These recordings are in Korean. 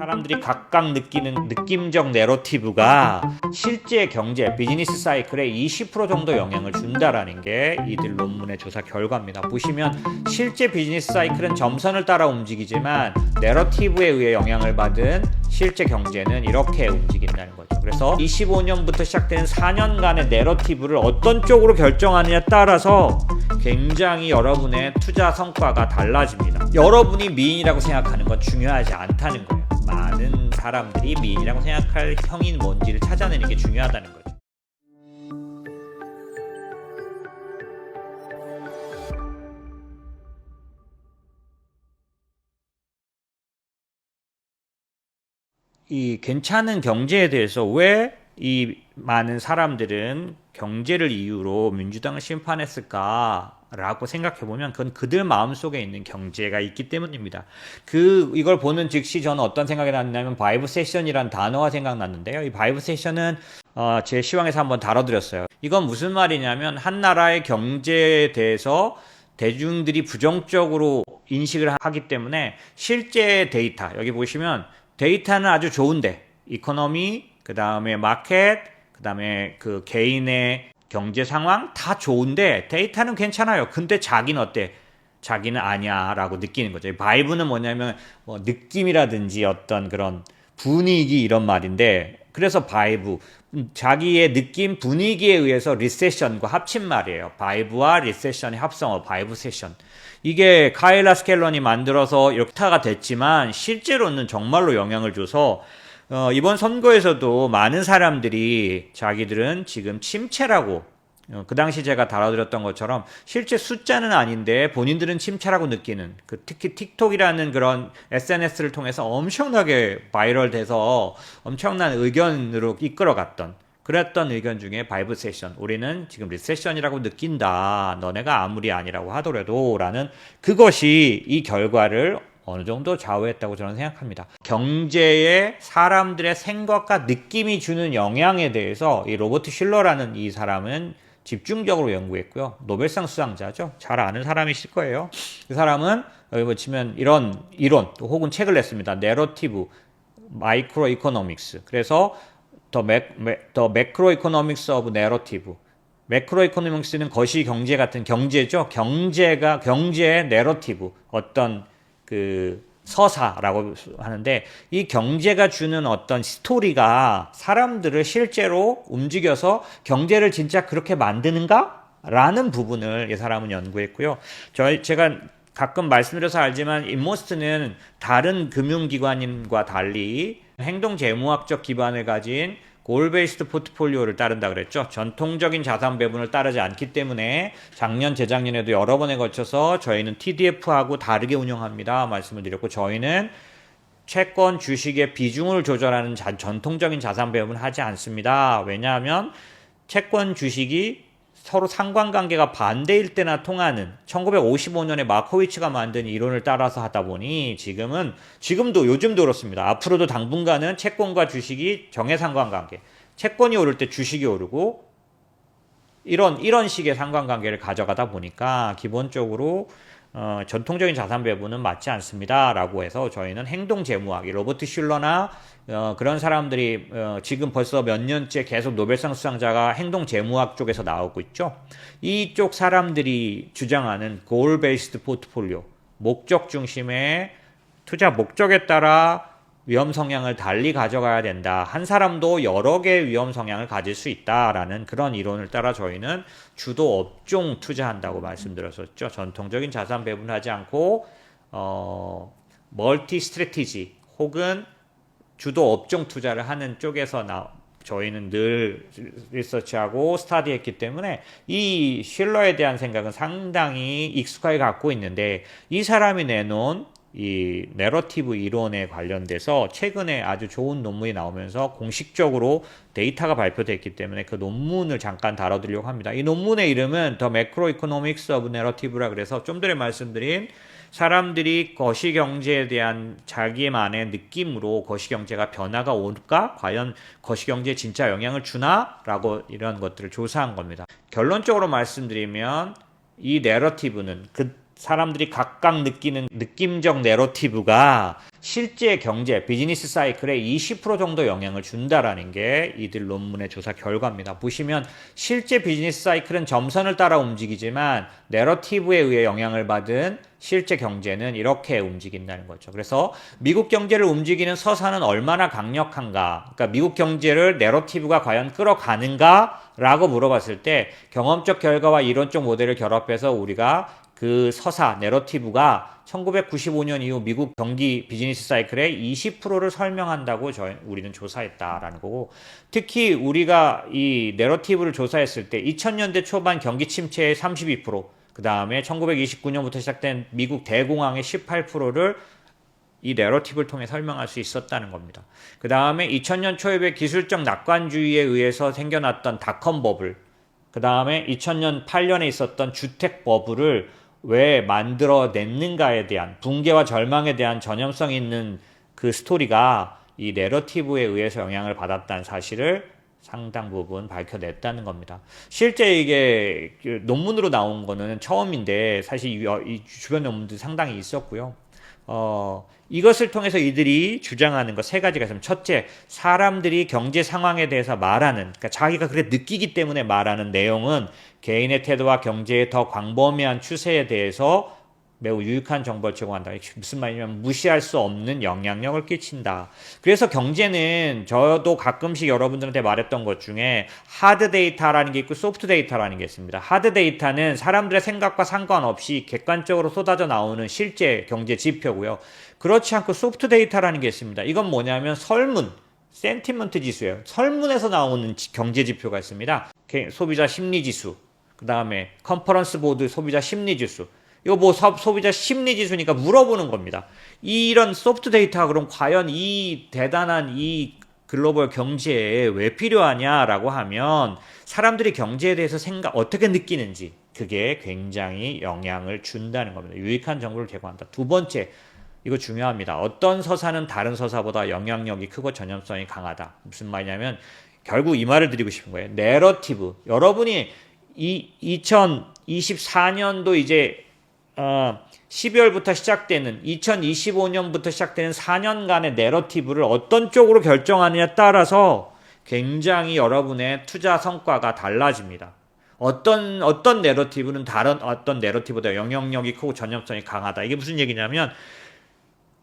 사람들이 각각 느끼는 느낌적 내러티브가 실제 경제 비즈니스 사이클에 20% 정도 영향을 준다라는 게 이들 논문의 조사 결과입니다. 보시면 실제 비즈니스 사이클은 점선을 따라 움직이지만 내러티브에 의해 영향을 받은 실제 경제는 이렇게 움직인다는 거죠. 그래서 25년부터 시작된 4년간의 내러티브를 어떤 쪽으로 결정하느냐에 따라서 굉장히 여러분의 투자 성과가 달라집니다. 여러분이 미인이라고 생각하는 건 중요하지 않다는 거예요. 사람들이 미인이라고 생각할 형인 뭔지를 찾아내는 게 중요하다는 거죠. 이 괜찮은 경제에 대해서 왜 이 많은 사람들은 경제를 이유로 민주당을 심판했을까 라고 생각해 보면 그건 그들 마음속에 있는 경제가 있기 때문입니다. 그 이걸 보는 즉시 저는 어떤 생각이 났냐면 바이브 세션이란 단어가 생각났는데요. 이 바이브 세션은 어, 제 시황에서 한번 다뤄드렸어요. 이건 무슨 말이냐면 한 나라의 경제에 대해서 대중들이 부정적으로 인식을 하기 때문에 실제 데이터 여기 보시면 데이터는 아주 좋은데 이코노미 그 다음에 마켓 그 다음에 그 개인의 경제 상황 다 좋은데 데이터는 괜찮아요. 근데 자기는 어때? 자기는 아니야라고 느끼는 거죠. 바이브는 뭐냐면 뭐 느낌이라든지 어떤 그런 분위기 이런 말인데 그래서 바이브 음, 자기의 느낌 분위기에 의해서 리세션과 합친 말이에요. 바이브와 리세션의 합성어 바이브 세션. 이게 카일라 스켈런이 만들어서 역타가 됐지만 실제로는 정말로 영향을 줘서 어, 이번 선거에서도 많은 사람들이 자기들은 지금 침체라고 어, 그 당시 제가 다뤄드렸던 것처럼 실제 숫자는 아닌데 본인들은 침체라고 느끼는 그 특히 틱톡이라는 그런 SNS를 통해서 엄청나게 바이럴돼서 엄청난 의견으로 이끌어갔던 그랬던 의견 중에 바이브 세션 우리는 지금 리세션이라고 느낀다. 너네가 아무리 아니라고 하더라도 라는 그것이 이 결과를 어느 정도 좌우했다고 저는 생각합니다. 경제에 사람들의 생각과 느낌이 주는 영향에 대해서 이 로버트 실러라는 이 사람은 집중적으로 연구했고요. 노벨상 수상자죠. 잘 아는 사람이실 거예요. 그 사람은 여기 보시면 이런 이론 또 혹은 책을 냈습니다. 내러티브 마이크로 이코노믹스. 그래서 더 매크로 이코노믹스 오브 내러티브. 매크로 이코노믹스는 거시 경제 같은 경제죠. 경제가 경제의 내러티브 어떤 그 서사라고 하는데 이 경제가 주는 어떤 스토리가 사람들을 실제로 움직여서 경제를 진짜 그렇게 만드는가? 라는 부분을 이 사람은 연구했고요. 저희 제가 가끔 말씀드려서 알지만 인모스트는 다른 금융기관과 달리 행동 재무학적 기반을 가진 골 베이스드 포트폴리오를 따른다 그랬죠. 전통적인 자산 배분을 따르지 않기 때문에 작년 재작년에도 여러 번에 걸쳐서 저희는 TDF하고 다르게 운영합니다. 말씀을 드렸고 저희는 채권 주식의 비중을 조절하는 자, 전통적인 자산 배분을 하지 않습니다. 왜냐하면 채권 주식이 서로 상관관계가 반대일 때나 통하는 1955년에 마코위츠가 만든 이론을 따라서 하다 보니 지금은 지금도 요즘도 그렇습니다. 앞으로도 당분간은 채권과 주식이 정해 상관관계. 채권이 오를 때 주식이 오르고 이런 이런 식의 상관관계를 가져가다 보니까 기본적으로 어, 전통적인 자산 배분은 맞지 않습니다라고 해서 저희는 행동 재무학, 로버트 슐러나 어, 그런 사람들이 어, 지금 벌써 몇 년째 계속 노벨상 수상자가 행동 재무학 쪽에서 나오고 있죠. 이쪽 사람들이 주장하는 골 베이스드 포트폴리오, 목적 중심의 투자 목적에 따라 위험 성향을 달리 가져가야 된다. 한 사람도 여러 개의 위험 성향을 가질 수 있다라는 그런 이론을 따라 저희는 주도 업종 투자한다고 말씀드렸었죠. 전통적인 자산 배분하지 않고 어 멀티 스트레티지 혹은 주도 업종 투자를 하는 쪽에서 나 저희는 늘 리서치하고 스타디했기 때문에 이 실러에 대한 생각은 상당히 익숙하게 갖고 있는데 이 사람이 내놓은 이 내러티브 이론에 관련돼서 최근에 아주 좋은 논문이 나오면서 공식적으로 데이터가 발표됐기 때문에 그 논문을 잠깐 다뤄드리려고 합니다. 이 논문의 이름은 The Macroeconomics of Narrative라 그래서 좀 전에 말씀드린 사람들이 거시경제에 대한 자기만의 느낌으로 거시경제가 변화가 올까? 과연 거시경제에 진짜 영향을 주나? 라고 이런 것들을 조사한 겁니다. 결론적으로 말씀드리면 이 내러티브는 그 사람들이 각각 느끼는 느낌적 내러티브가 실제 경제, 비즈니스 사이클에 20% 정도 영향을 준다라는 게 이들 논문의 조사 결과입니다. 보시면 실제 비즈니스 사이클은 점선을 따라 움직이지만 내러티브에 의해 영향을 받은 실제 경제는 이렇게 움직인다는 거죠. 그래서 미국 경제를 움직이는 서사는 얼마나 강력한가? 그러니까 미국 경제를 내러티브가 과연 끌어가는가 라고 물어봤을 때 경험적 결과와 이론적 모델을 결합해서 우리가 그 서사 내러티브가 1995년 이후 미국 경기 비즈니스 사이클의 20%를 설명한다고 저희 우리는 조사했다라는 거고 특히 우리가 이 내러티브를 조사했을 때 2000년대 초반 경기 침체의 32%, 그 다음에 1929년부터 시작된 미국 대공황의 18%를 이 내러티브를 통해 설명할 수 있었다는 겁니다. 그 다음에 2000년 초입의 기술적 낙관주의에 의해서 생겨났던 닷컴 버블, 그 다음에 2000년 8년에 있었던 주택 버블을 왜 만들어냈는가에 대한 붕괴와 절망에 대한 전염성 있는 그 스토리가 이 내러티브에 의해서 영향을 받았다는 사실을 상당 부분 밝혀냈다는 겁니다. 실제 이게 그 논문으로 나온 거는 처음인데 사실 이 주변 논문도 상당히 있었고요. 어, 이것을 통해서 이들이 주장하는 것 세 가지가 있습니다. 첫째, 사람들이 경제 상황에 대해서 말하는, 그러니까 자기가 그렇게 느끼기 때문에 말하는 내용은 개인의 태도와 경제의 더 광범위한 추세에 대해서 매우 유익한 정보를 제공한다. 무슨 말이냐면 무시할 수 없는 영향력을 끼친다. 그래서 경제는 저도 가끔씩 여러분들한테 말했던 것 중에 하드 데이터라는 게 있고 소프트 데이터라는 게 있습니다. 하드 데이터는 사람들의 생각과 상관없이 객관적으로 쏟아져 나오는 실제 경제 지표고요. 그렇지 않고 소프트 데이터라는 게 있습니다. 이건 뭐냐면 설문, 센티먼트 지수예요. 설문에서 나오는 경제 지표가 있습니다. 소비자 심리 지수, 그 다음에 컨퍼런스 보드 소비자 심리 지수. 이거 뭐 소비자 심리 지수니까 물어보는 겁니다. 이런 소프트 데이터가 그럼 과연 이 대단한 이 글로벌 경제에 왜 필요하냐라고 하면 사람들이 경제에 대해서 생각 어떻게 느끼는지 그게 굉장히 영향을 준다는 겁니다. 유익한 정보를 제공한다. 두 번째 이거 중요합니다. 어떤 서사는 다른 서사보다 영향력이 크고 전염성이 강하다. 무슨 말이냐면 결국 이 말을 드리고 싶은 거예요. 내러티브. 여러분이 이 2024년도 이제 어 12월부터 시작되는 2025년부터 시작되는 4년간의 내러티브를 어떤 쪽으로 결정하느냐에 따라서 굉장히 여러분의 투자 성과가 달라집니다. 어떤 어떤 내러티브는 다른 어떤 내러티브보다 영향력이 크고 전염성이 강하다. 이게 무슨 얘기냐면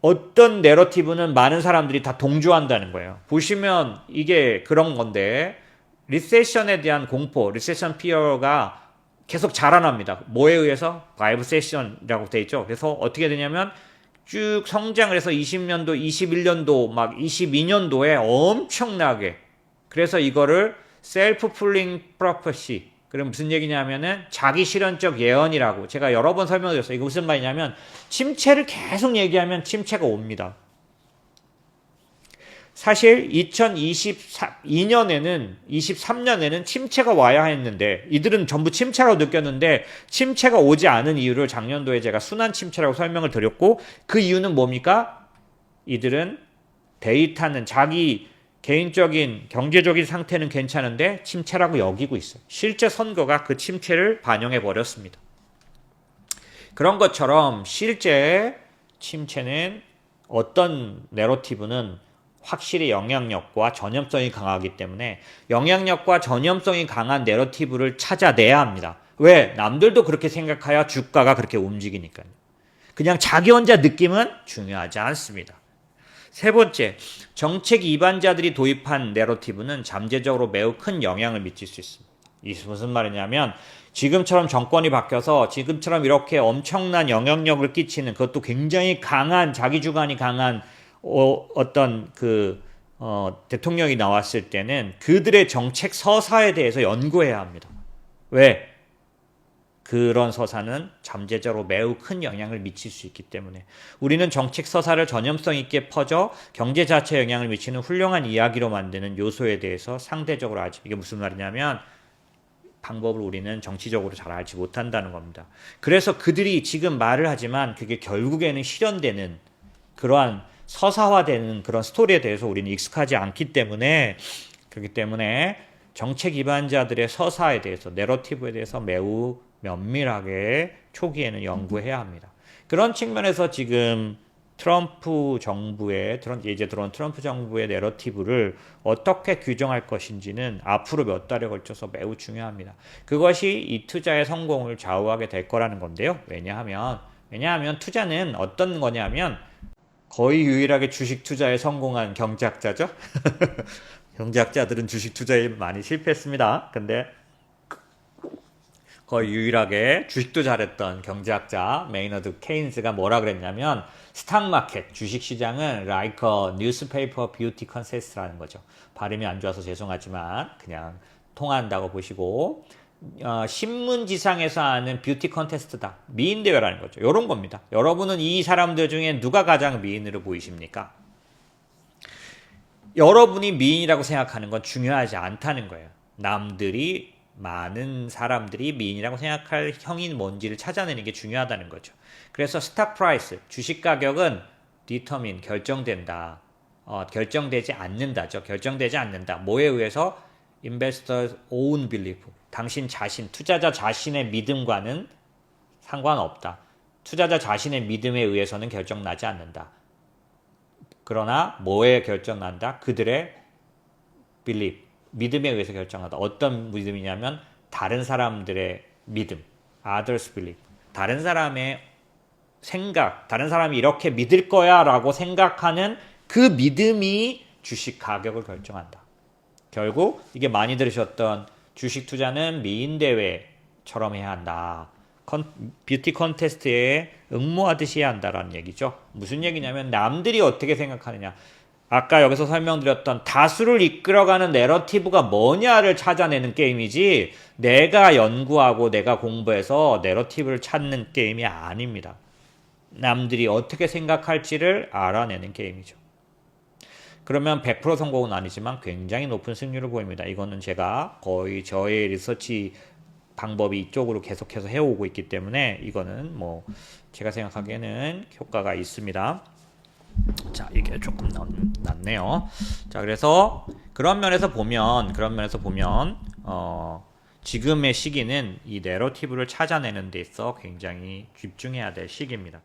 어떤 내러티브는 많은 사람들이 다 동조한다는 거예요. 보시면 이게 그런 건데 리세션에 대한 공포, 리세션 피어가 계속 자라납니다. 뭐에 의해서? 바이브 세션이라고 돼 있죠. 그래서 어떻게 되냐면 쭉 성장을 해서 20년도, 21년도, 막 22년도에 엄청나게 그래서 이거를 셀프 풀링 프로퍼시 그럼 무슨 얘기냐면은 자기 실현적 예언이라고 제가 여러 번 설명드렸어요. 이거 무슨 말이냐면 침체를 계속 얘기하면 침체가 옵니다. 사실 2022년에는 23년에는 침체가 와야 했는데 이들은 전부 침체라고 느꼈는데 침체가 오지 않은 이유를 작년도에 제가 순환 침체라고 설명을 드렸고 그 이유는 뭡니까? 이들은 데이터는 자기 개인적인 경제적인 상태는 괜찮은데 침체라고 여기고 있어요. 실제 선거가 그 침체를 반영해 버렸습니다. 그런 것처럼 실제 침체는 어떤 내러티브는 확실히 영향력과 전염성이 강하기 때문에 영향력과 전염성이 강한 내러티브를 찾아내야 합니다. 왜? 남들도 그렇게 생각하여 주가가 그렇게 움직이니까요. 그냥 자기 혼자 느낌은 중요하지 않습니다. 세 번째, 정책 이반자들이 도입한 내러티브는 잠재적으로 매우 큰 영향을 미칠 수 있습니다. 이게 무슨 말이냐면 지금처럼 정권이 바뀌어서 지금처럼 이렇게 엄청난 영향력을 끼치는 그것도 굉장히 강한 자기 주관이 강한 어, 어떤 그 어, 대통령이 나왔을 때는 그들의 정책 서사에 대해서 연구해야 합니다. 왜? 그런 서사는 잠재적으로 매우 큰 영향을 미칠 수 있기 때문에 우리는 정책 서사를 전염성 있게 퍼져 경제 자체에 영향을 미치는 훌륭한 이야기로 만드는 요소에 대해서 상대적으로 아직 이게 무슨 말이냐면 방법을 우리는 정치적으로 잘 알지 못한다는 겁니다. 그래서 그들이 지금 말을 하지만 그게 결국에는 실현되는 그러한 서사화되는 그런 스토리에 대해서 우리는 익숙하지 않기 때문에 그렇기 때문에 정책 기반자들의 서사에 대해서 내러티브에 대해서 매우 면밀하게 초기에는 연구해야 합니다. 그런 측면에서 지금 트럼프 정부의 이제 들어온 트럼프 정부의 내러티브를 어떻게 규정할 것인지는 앞으로 몇 달에 걸쳐서 매우 중요합니다. 그것이 이 투자의 성공을 좌우하게 될 거라는 건데요. 왜냐하면 왜냐하면 투자는 어떤 거냐면 거의 유일하게 주식 투자에 성공한 경제학자죠. 경제학자들은 주식 투자에 많이 실패했습니다. 근데 거의 유일하게 주식도 잘했던 경제학자 메이너드 케인스가 뭐라 그랬냐면 스탁마켓 주식 시장은 like a newspaper beauty contest라는 거죠. 발음이 안 좋아서 죄송하지만 그냥 통한다고 보시고 어, 신문지상에서 하는 뷰티 컨테스트다. 미인 대회라는 거죠. 이런 겁니다. 여러분은 이 사람들 중에 누가 가장 미인으로 보이십니까? 여러분이 미인이라고 생각하는 건 중요하지 않다는 거예요. 남들이 많은 사람들이 미인이라고 생각할 형이 뭔지를 찾아내는 게 중요하다는 거죠. 그래서 스탁 프라이스, 주식 가격은 determine, 결정된다. 어, 결정되지 않는다죠. 결정되지 않는다. 뭐에 의해서? Investors own belief. 당신 자신, 투자자 자신의 믿음과는 상관없다. 투자자 자신의 믿음에 의해서는 결정나지 않는다. 그러나 뭐에 결정난다? 그들의 belief, 믿음에 의해서 결정한다. 어떤 믿음이냐면 다른 사람들의 믿음, others belief. 다른 사람의 생각, 다른 사람이 이렇게 믿을 거야라고 생각하는 그 믿음이 주식 가격을 결정한다. 결국 이게 많이 들으셨던 주식 투자는 미인 대회처럼 해야 한다. 컨, 뷰티 컨테스트에 응모하듯이 해야 한다라는 얘기죠. 무슨 얘기냐면 남들이 어떻게 생각하느냐. 아까 여기서 설명드렸던 다수를 이끌어가는 내러티브가 뭐냐를 찾아내는 게임이지 내가 연구하고 내가 공부해서 내러티브를 찾는 게임이 아닙니다. 남들이 어떻게 생각할지를 알아내는 게임이죠. 그러면 100% 성공은 아니지만 굉장히 높은 승률을 보입니다. 이거는 제가 거의 저의 리서치 방법이 이쪽으로 계속해서 해오고 있기 때문에 이거는 뭐 제가 생각하기에는 효과가 있습니다. 자, 이게 조금 낫, 낫네요. 자, 그래서 그런 면에서 보면 그런 면에서 보면 어 지금의 시기는 이 내러티브를 찾아내는 데 있어 굉장히 집중해야 될 시기입니다.